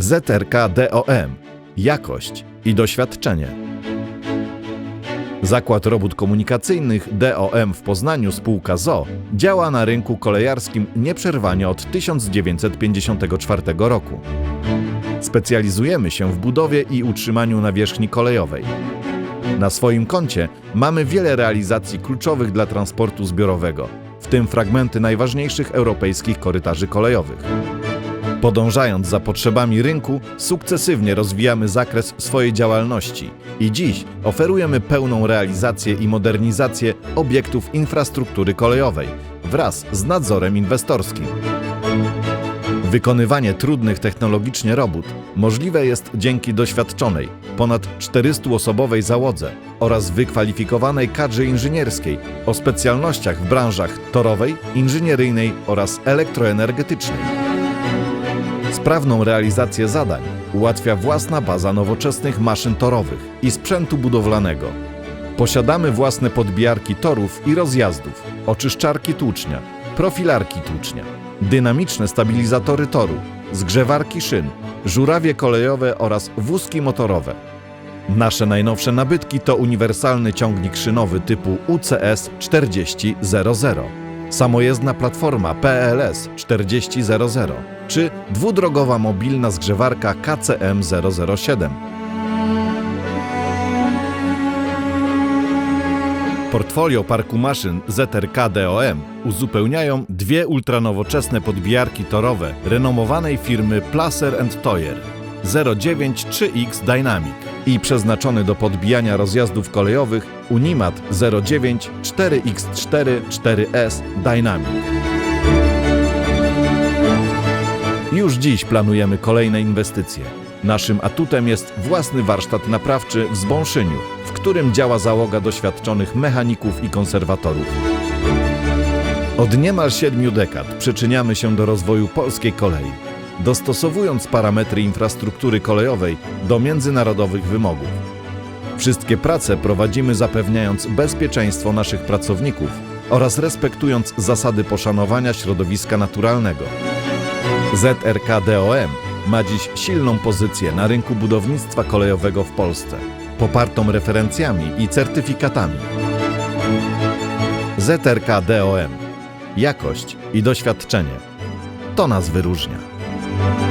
ZRK DOM. Jakość i doświadczenie. Zakład Robót Komunikacyjnych DOM w Poznaniu spółka ZO działa na rynku kolejarskim nieprzerwanie od 1954 roku. Specjalizujemy się w budowie i utrzymaniu nawierzchni kolejowej. Na swoim koncie mamy wiele realizacji kluczowych dla transportu zbiorowego, w tym fragmenty najważniejszych europejskich korytarzy kolejowych. Podążając za potrzebami rynku, sukcesywnie rozwijamy zakres swojej działalności i dziś oferujemy pełną realizację i modernizację obiektów infrastruktury kolejowej wraz z nadzorem inwestorskim. Wykonywanie trudnych technologicznie robót możliwe jest dzięki doświadczonej, ponad 400-osobowej załodze oraz wykwalifikowanej kadrze inżynierskiej o specjalnościach w branżach torowej, inżynieryjnej oraz elektroenergetycznej. Sprawną realizację zadań ułatwia własna baza nowoczesnych maszyn torowych i sprzętu budowlanego. Posiadamy własne podbijarki torów i rozjazdów, oczyszczarki tłucznia, profilarki tłucznia, dynamiczne stabilizatory toru, zgrzewarki szyn, żurawie kolejowe oraz wózki motorowe. Nasze najnowsze nabytki to uniwersalny ciągnik szynowy typu UCS 4000, samojezdna platforma PLS 4000 czy dwudrogowa mobilna zgrzewarka KCM 007. Portfolio parku maszyn ZRK DOM uzupełniają dwie ultranowoczesne podbijarki torowe renomowanej firmy Placer Toyer 09 3X Dynamic i przeznaczony do podbijania rozjazdów kolejowych Unimat 09 4X4 4S Dynamic. Już dziś planujemy kolejne inwestycje. Naszym atutem jest własny warsztat naprawczy w Zbąszyniu, w którym działa załoga doświadczonych mechaników i konserwatorów. Od niemal siedmiu dekad przyczyniamy się do rozwoju polskiej kolei, dostosowując parametry infrastruktury kolejowej do międzynarodowych wymogów. Wszystkie prace prowadzimy zapewniając bezpieczeństwo naszych pracowników oraz respektując zasady poszanowania środowiska naturalnego. ZRK DOM ma dziś silną pozycję na rynku budownictwa kolejowego w Polsce, popartą referencjami i certyfikatami. ZRK DOM. Jakość i doświadczenie. To nas wyróżnia. Bye.